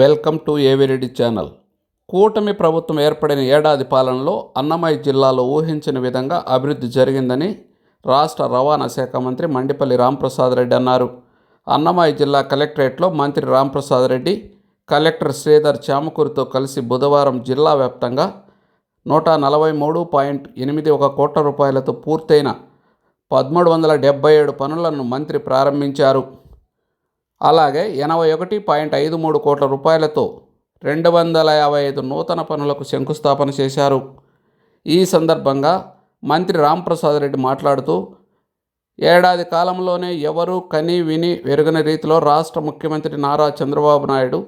Welcome to AV Reddy channel. కూటమి ప్రభుత్వం ఏర్పడిన ఏడాది పాలనలో అన్నమయ్య జిల్లాలో ఊహించిన విధంగా అభివృద్ధి జరిగిందని రాష్ట్ర రవాణా శాఖ మంత్రి మండిపల్లి రాంప్రసాద్ రెడ్డి అన్నారు. అన్నమయ్య జిల్లా కలెక్టరేట్లో మంత్రి రాంప్రసాద్ రెడ్డి కలెక్టర్ శ్రీధర్ చామకూరితో కలిసి బుధవారం జిల్లా వ్యాప్తంగా నూట నలభై మూడు పాయింట్ ఎనిమిది ఒక కోట్ల రూపాయలతో పూర్తయిన పదమూడు వందల డెబ్బై ఏడు పనులను మంత్రి ప్రారంభించారు. అలాగే ఎనభై ఒకటి పాయింట్ ఐదు మూడు కోట్ల రూపాయలతో రెండు వందల యాభై ఐదు నూతన పనులకు శంకుస్థాపన చేశారు. ఈ సందర్భంగా మంత్రి రాంప్రసాద్ రెడ్డి మాట్లాడుతూ ఏడాది కాలంలోనే ఎవరూ కని విని వెరుగని రీతిలో రాష్ట్ర ముఖ్యమంత్రి నారా చంద్రబాబు నాయుడు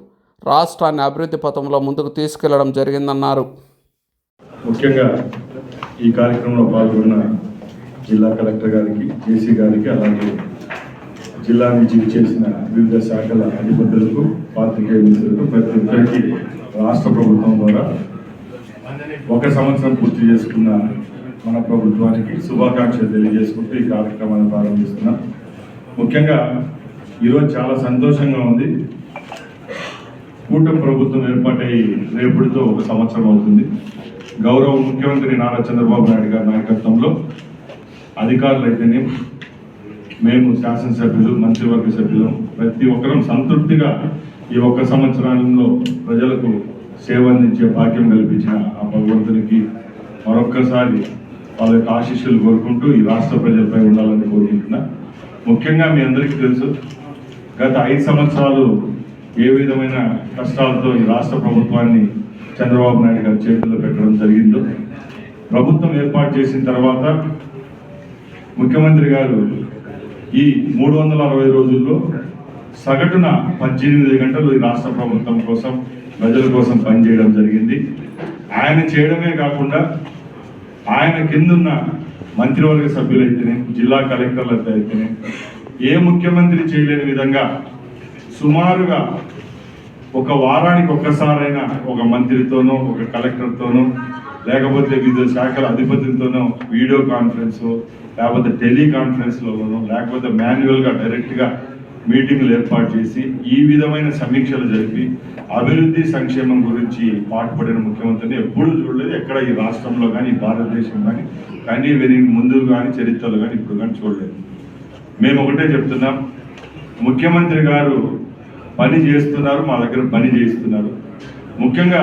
రాష్ట్రాన్ని అభివృద్ధి పథంలో ముందుకు తీసుకెళ్ళడం జరిగిందన్నారు. ముఖ్యంగా ఈ కార్యక్రమంలో పాల్గొన్న జిల్లా కలెక్టర్ గారికి జేసీ గారికి అలాగే జిల్లా నుంచి చేసిన వివిధ శాఖల అధిపతులకు పాత్రికేయ మిత్రులకు ప్రతి ఒక్కరికి రాష్ట్ర ప్రభుత్వం ద్వారా ఒక సంవత్సరం పూర్తి చేసుకున్న మన ప్రభుత్వానికి శుభాకాంక్షలు తెలియజేసుకుంటూ ఈ కార్యక్రమాన్ని ప్రారంభిస్తున్నాం. ముఖ్యంగా ఈరోజు చాలా సంతోషంగా ఉంది. కూటమి ప్రభుత్వం ఏర్పాటై రేపటితో ఒక సంవత్సరం అవుతుంది. గౌరవ ముఖ్యమంత్రి నారా చంద్రబాబు నాయుడు గారి నాయకత్వంలో అధికారులు అయితేనే మేము శాసనసభ్యులు మంత్రివర్గ సభ్యులు ప్రతి ఒక్కరం సంతృప్తిగా ఈ ఒక్క సంవత్సరంలో ప్రజలకు సేవ అందించే భాగ్యం కల్పించిన ఆ భగవంతునికి మరొక్కసారి వాళ్ళ యొక్క ఆశీస్సులు కోరుకుంటూ ఈ రాష్ట్ర ప్రజలపై ఉండాలని కోరుకుంటున్నా. ముఖ్యంగా మీ అందరికీ తెలుసు గత ఐదు సంవత్సరాలు ఏ విధమైన కష్టాలతో ఈ రాష్ట్ర ప్రభుత్వాన్ని చంద్రబాబు నాయుడు గారి చేతుల్లో పెట్టడం జరిగిందో ప్రభుత్వం ఏర్పాటు చేసిన తర్వాత ముఖ్యమంత్రి గారు ఈ మూడు వందల అరవై రోజుల్లో సగటున పద్దెనిమిది గంటలు ఈ రాష్ట్ర ప్రభుత్వం కోసం ప్రజల కోసం పనిచేయడం జరిగింది. ఆయన చేయడమే కాకుండా ఆయన కిందున్న మంత్రివర్గ సభ్యులైతేనే జిల్లా కలెక్టర్లతో అయితేనే ఏ ముఖ్యమంత్రి చేయలేని విధంగా సుమారుగా ఒక వారానికి ఒక్కసారైనా ఒక మంత్రితోనో ఒక కలెక్టర్తోనో లేకపోతే వివిధ శాఖల అధిపతులతోనో వీడియో కాన్ఫరెన్స్ లేకపోతే టెలికాన్ఫరెన్స్లోనూ లేకపోతే మాన్యువల్గా డైరెక్ట్గా మీటింగ్లు ఏర్పాటు చేసి ఈ విధమైన సమీక్షలు జరిపి అభివృద్ధి సంక్షేమం గురించి పాటుపడిన ముఖ్యమంత్రిని ఎప్పుడూ చూడలేదు. ఎక్కడ ఈ రాష్ట్రంలో కానీ భారతదేశం కానీ కానీ వీరికి ముందు కానీ చరిత్రలో కానీ ఇప్పుడు కానీ చూడలేదు. మేము ఒకటే చెప్తున్నాం. ముఖ్యమంత్రి గారు పని చేస్తున్నారు మా దగ్గర పని చేస్తున్నారు ముఖ్యంగా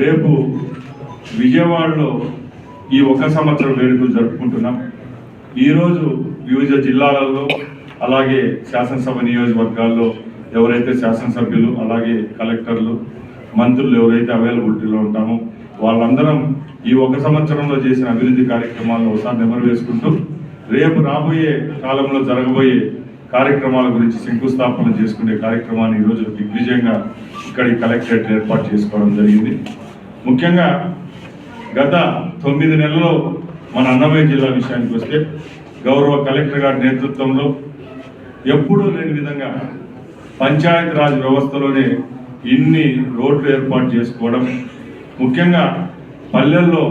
రేపు విజయవాడలో ఈ ఒక సంవత్సరం వేడుకలు జరుపుకుంటున్నాం. ఈరోజు వివిధ జిల్లాలలో అలాగే శాసనసభ నియోజకవర్గాల్లో ఎవరైతే శాసనసభ్యులు అలాగే కలెక్టర్లు మంత్రులు ఎవరైతే అవైలబిలిటీలో ఉంటామో వాళ్ళందరం ఈ ఒక సంవత్సరంలో చేసిన అభివృద్ధి కార్యక్రమాలను ఒకసారి నెమరు వేసుకుంటూ రేపు రాబోయే కాలంలో జరగబోయే కార్యక్రమాల గురించి శంకుస్థాపన చేసుకునే కార్యక్రమాన్ని ఈరోజు దిగ్విజయంగా ఇక్కడి కలెక్టరేట్ ఏర్పాటు చేసుకోవడం జరిగింది. ముఖ్యంగా గత తొమ్మిది నెలల్లో మన అన్నమయ్య జిల్లా విషయానికి వస్తే గౌరవ కలెక్టర్ గారి నేతృత్వంలో ఎప్పుడూ లేని విధంగా పంచాయతీరాజ్ వ్యవస్థలోనే ఇన్ని రోడ్లు ఏర్పాటు చేసుకోవడం ముఖ్యంగా పల్లెల్లో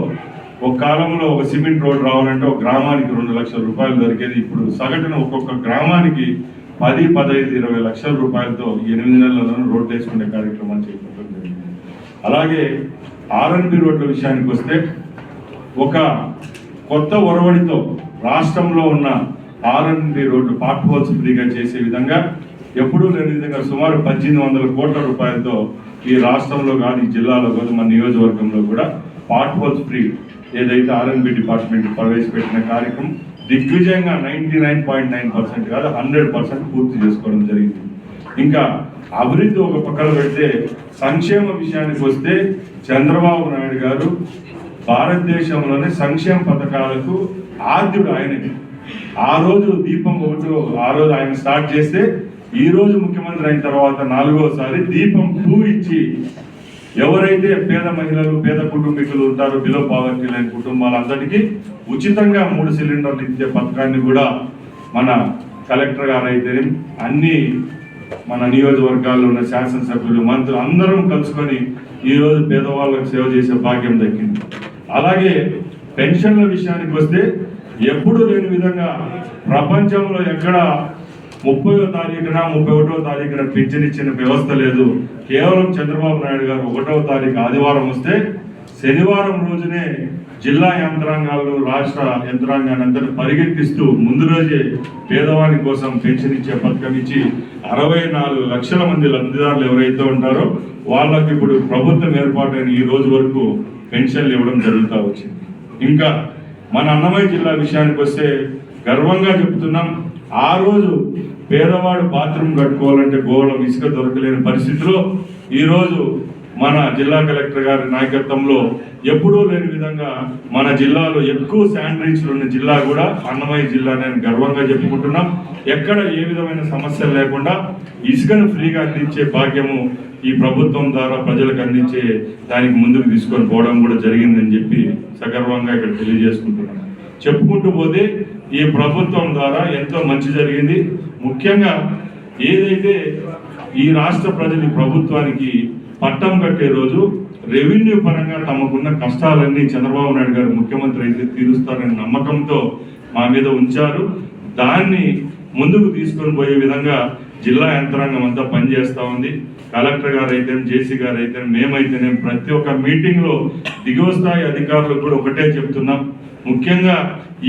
ఒక కాలంలో ఒక సిమెంట్ రోడ్ రావాలంటే ఒక గ్రామానికి రెండు లక్షల రూపాయలు దొరికేది ఇప్పుడు సగటున ఒక్కొక్క గ్రామానికి పది పదహైదు ఇరవై లక్షల రూపాయలతో ఈ ఎనిమిది నెలలను రోడ్లు వేసుకునే కార్యక్రమాలు చేయడం జరిగింది. అలాగే ఆర్ఎన్బి రోడ్ల విషయానికి వస్తే ఒక కొత్త ఒరవడితో రాష్ట్రంలో ఉన్న ఆర్ఎన్బి రోడ్లు పార్ట్ హోల్స్ ఫ్రీగా చేసే విధంగా ఎప్పుడూ లేని విధంగా సుమారు పద్దెనిమిది వందల కోట్ల రూపాయలతో ఈ రాష్ట్రంలో కానీ జిల్లాలో కానీ మన నియోజకవర్గంలో కూడా పార్ట్ హోల్స్ ఫ్రీ ఏదైతే ఆర్ఎన్బి డిపార్ట్మెంట్ ప్రవేశపెట్టిన కార్యక్రమం దిగ్విజయంగా ninety nine point nine percent కాదు హండ్రెడ్ పర్సెంట్ పూర్తి చేసుకోవడం జరిగింది. ఇంకా అభివృద్ధి ఒక పక్కన పెడితే సంక్షేమ విషయానికి వస్తే చంద్రబాబు నాయుడు గారు భారతదేశంలోనే సంక్షేమ పథకాలకు ఆద్యుడు ఆయనకి. ఆ రోజు దీపం ఒకటి ఆ రోజు ఆయన స్టార్ట్ చేస్తే ఈ రోజు ముఖ్యమంత్రి అయిన తర్వాత నాలుగోసారి దీపం టూ ఇచ్చి ఎవరైతే పేద మహిళలు పేద కుటుంబీకులు ఉంటారో బిలో పావర్టీ లేని కుటుంబాలందరికీ ఉచితంగా మూడు సిలిండర్లు ఇచ్చే పథకాన్ని కూడా మన కలెక్టర్ గారు అయితే అన్ని మన నియోజకవర్గాల్లో ఉన్న శాసనసభ్యులు మంత్రులు అందరం కలుసుకొని ఈరోజు పేదవాళ్ళకు సేవ చేసే భాగ్యం దక్కింది. అలాగే పెన్షన్ల విషయానికి వస్తే ఎప్పుడు లేని విధంగా ప్రపంచంలో ఎక్కడ ముప్పయో తారీఖున ముప్పై ఒకటో తారీఖున పింఛన్ ఇచ్చిన వ్యవస్థ లేదు. కేవలం చంద్రబాబు నాయుడు గారు ఒకటో తారీఖు ఆదివారం వస్తే శనివారం రోజునే జిల్లా యంత్రాంగాలు రాష్ట్ర యంత్రాంగాన్ని అందరిని పరిగెత్తిస్తూ ముందు రోజే పేదవాని కోసం పెన్షన్ ఇచ్చే పథకం ఇచ్చి అరవై నాలుగు లక్షల మంది లబ్ధిదారులు ఎవరైతే ఉంటారో వాళ్ళకి ఇప్పుడు ప్రభుత్వం ఏర్పాటైన ఈ రోజు వరకు పెన్షన్లు ఇవ్వడం జరుగుతూ వచ్చింది. ఇంకా మన అన్నమయ్య జిల్లా విషయానికి వస్తే గర్వంగా చెప్తున్నాం ఆ రోజు పేదవాడు బాత్రూమ్ కట్టుకోవాలంటే గోళం ఇసుక దొరకలేని పరిస్థితిలో ఈరోజు మన జిల్లా కలెక్టర్ గారి నాయకత్వంలో ఎప్పుడూ లేని విధంగా మన జిల్లాలో ఎక్కువ శానిటరీస్లు ఉన్న జిల్లా కూడా అన్నమయ్య జిల్లా నేను గర్వంగా చెప్పుకుంటున్నాం. ఎక్కడ ఏ విధమైన సమస్యలు లేకుండా ఇసుకను ఫ్రీగా అందించే భాగ్యము ఈ ప్రభుత్వం ద్వారా ప్రజలకు అందించే దానికి ముందుకు తీసుకొని పోవడం కూడా జరిగిందని చెప్పి సగర్వంగా ఇక్కడ తెలియజేసుకుంటున్నాం. చెప్పుకుంటూ పోతే ఈ ప్రభుత్వం ద్వారా ఎంతో మంచి జరిగింది. ముఖ్యంగా ఏదైతే ఈ రాష్ట్ర ప్రజలు ప్రభుత్వానికి పట్టం కట్టే రోజు రెవెన్యూ పరంగా తమకున్న కష్టాలన్నీ చంద్రబాబు నాయుడు గారు ముఖ్యమంత్రి అయితే తీరుస్తారనే నమ్మకంతో మా మీద ఉంచారు. దాన్ని ముందుకు తీసుకొని పోయే విధంగా జిల్లా యంత్రాంగం అంతా పనిచేస్తూ ఉంది. కలెక్టర్ గారు అయితే జేసీ గారు అయితే మేమైతేనే ప్రతి ఒక్క మీటింగ్లో దిగువ స్థాయి అధికారులకు కూడా ఒకటే చెప్తున్నాం. ముఖ్యంగా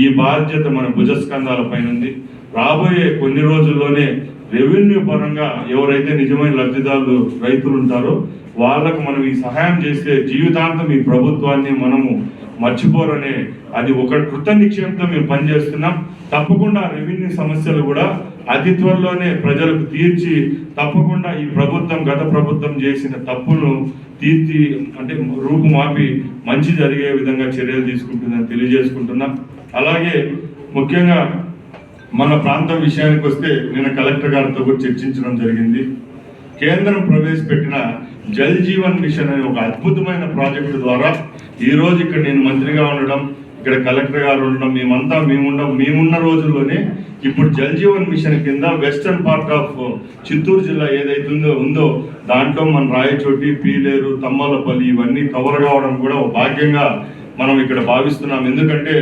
ఈ బాధ్యత మన భుజస్కంధాల పైన ఉంది రాబోయే కొన్ని రోజుల్లోనే రెవెన్యూ పరంగా ఎవరైతే నిజమైన లబ్ధిదారులు రైతులు ఉంటారో వాళ్ళకు మనం ఈ సహాయం చేస్తే జీవితాంతం ఈ ప్రభుత్వాన్ని మనము మర్చిపోరనే అది ఒక కృత నిక్షేపంతో మేము పనిచేస్తున్నాం. తప్పకుండా రెవెన్యూ సమస్యలు కూడా అతి త్వరలోనే ప్రజలకు తీర్చి తప్పకుండా ఈ ప్రభుత్వం గత ప్రభుత్వం చేసిన తప్పును తీర్చి అంటే రూపుమాపి మంచి జరిగే విధంగా చర్యలు తీసుకుంటుందని తెలియజేసుకుంటున్నాం. అలాగే ముఖ్యంగా మన ప్రాంతం విషయానికి వస్తే నేను కలెక్టర్ గారితో కూడా చర్చించడం జరిగింది. కేంద్రం ప్రవేశపెట్టిన జల్ జీవన్ మిషన్ అనే ఒక అద్భుతమైన ప్రాజెక్టు ద్వారా ఈ రోజు ఇక్కడ నేను మంత్రిగా ఉండడం ఇక్కడ కలెక్టర్ గారు ఉండడం మేమంతా మేముండం మేమున్న రోజుల్లోనే ఇప్పుడు జల్ జీవన్ మిషన్ కింద వెస్టర్న్ పార్ట్ ఆఫ్ చిత్తూరు జిల్లా ఏదైతే ఉందో ఉందో దాంట్లో మన రాయచోటి పీలేరు తమ్మలపల్లి ఇవన్నీ కవర్ కావడం కూడా ఒక భాగ్యంగా మనం ఇక్కడ భావిస్తున్నాం. ఎందుకంటే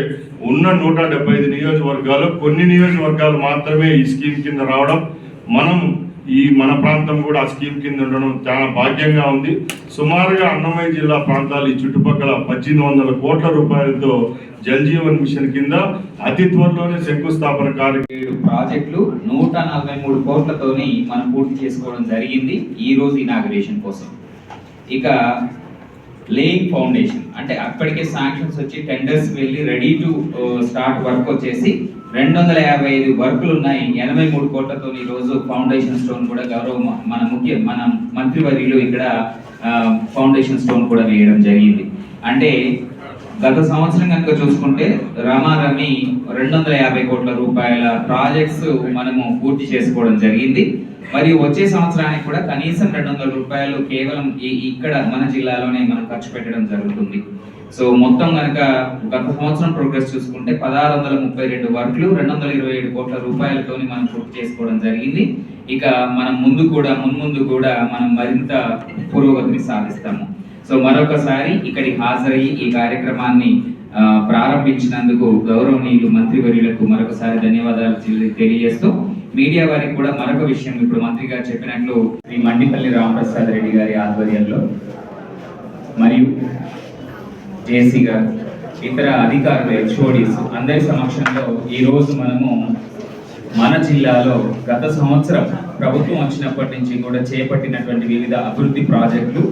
ఉన్న నూట డెబ్బై ఐదు నియోజకవర్గాలు కొన్ని నియోజకవర్గాలు మాత్రమే ఈ స్కీమ్ కింద రావడం మనం ఈ మన ప్రాంతం కూడా ఆ స్కీమ్ కింద ఉండడం చాలా భాగ్యంగా ఉంది. సుమారుగా అన్నమయ్య జిల్లా ప్రాంతాలు ఈ చుట్టుపక్కల పద్దెనిమిది వందల కోట్ల రూపాయలతో జల్ జీవన్ మిషన్ కింద అతి త్వరలోనే శంకుస్థాపన కార్యక్రమం ప్రాజెక్టులు నూట నలభై మూడు కోట్లతోని మనం పూర్తి చేసుకోవడం జరిగింది ఈ రోజు ఇనాగ్రేషన్ కోసం. ఇక లేయింగ్ ఫౌండేషన్ అంటే అప్పటికే శాంక్షన్స్ వచ్చి టెండర్స్ వెళ్ళి రెడీ టు స్టార్ట్ వర్క్ వచ్చేసి రెండు వందల యాభై ఐదు వర్కులు ఉన్నాయి. ఎనభై మూడు కోట్లతో ఈ రోజు ఫౌండేషన్ స్టోన్ కూడా గౌరవ మన ముఖ్య మన మంత్రివర్యులు ఇక్కడ uh, ఫౌండేషన్ స్టోన్ కూడా వేయడం జరిగింది. అంటే గత సంవత్సరం కనుక చూసుకుంటే రమారమి రెండు వందల యాభై కోట్ల రూపాయల ప్రాజెక్ట్స్ మనము పూర్తి చేసుకోవడం జరిగింది. మరియు వచ్చే సంవత్సరానికి కూడా కనీసం రెండు వందల రూపాయలు కేవలం ఈ- ఇక్కడ మన జిల్లాలోనే మనం ఖర్చు పెట్టడం జరుగుతుంది. సో మొత్తం కనుక గత సంవత్సరం ప్రోగ్రెస్ చూసుకుంటే పదహారు వందల ముప్పై రెండు వర్క్లు రెండు వందల ఇరవై ఏడు కోట్ల రూపాయలతోని మనం పూర్తి చేసుకోవడం జరిగింది. ఇక మనం ముందు కూడా మున్ముందు కూడా మనం మరింత పురోగతిని సాధిస్తాము. సో మరొకసారి ఇక్కడికి హాజరయ్యి ఈ కార్యక్రమాన్ని ప్రారంభించినందుకు గౌరవనీయులు మంత్రివర్యులకు మరొకసారి ధన్యవాదాలు తెలియజేస్తూ మీడియా వారికి కూడా మరొక విషయం ఇప్పుడు మంత్రి గారు చెప్పినట్లు శ్రీ మండిపల్లి రామప్రసాద్ రెడ్డి గారి ఆధ్వర్యంలో మరియు జేసీ గారు ఇతర అధికారులు హెచ్ఓడిస్ అందరి సమక్షంలో ఈ రోజు మనము మన జిల్లాలో గత సంవత్సరం ప్రభుత్వం వచ్చినప్పటి నుంచి కూడా చేపట్టినటువంటి వివిధ అభివృద్ధి ప్రాజెక్టులు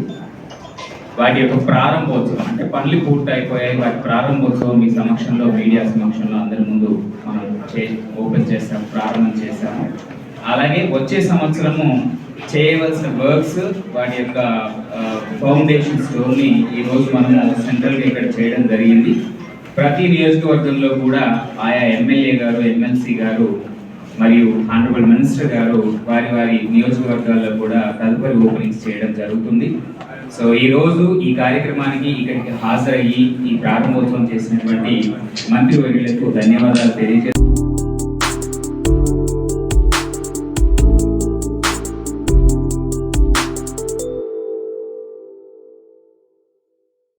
వాటి యొక్క ప్రారంభోత్సవం అంటే పనులు పూర్తయిపోయాయి వాటి ప్రారంభోత్సవం మీ సమక్షంలో మీడియా సమక్షంలో అందరి ముందు మనం చే ఓపెన్ చేస్తాం ప్రారంభం చేస్తాము అలాగే వచ్చే సంవత్సరము చేయవలసిన వర్క్స్ వాటి యొక్క ఫౌండేషన్ స్టోర్ని ఈ రోజు మనము సెంట్రల్గా ఇక్కడ చేయడం జరిగింది. ప్రతి నియోజకవర్గంలో కూడా ఆయా ఎమ్మెల్యే గారు ఎమ్మెల్సీ గారు మరియు ఆనరబుల్ మినిస్టర్ గారు వారి వారి నియోజకవర్గాల్లో కూడా తదుపరి ఓపెనింగ్స్ చేయడం జరుగుతుంది. సో ఈ రోజు ఈ కార్యక్రమానికి ఇక్కడికి హాజరయ్యి ఈ ప్రారంభోత్సవం చేసినటువంటి మంత్రివర్యులకు ధన్యవాదాలు తెలియజేస్తున్నాను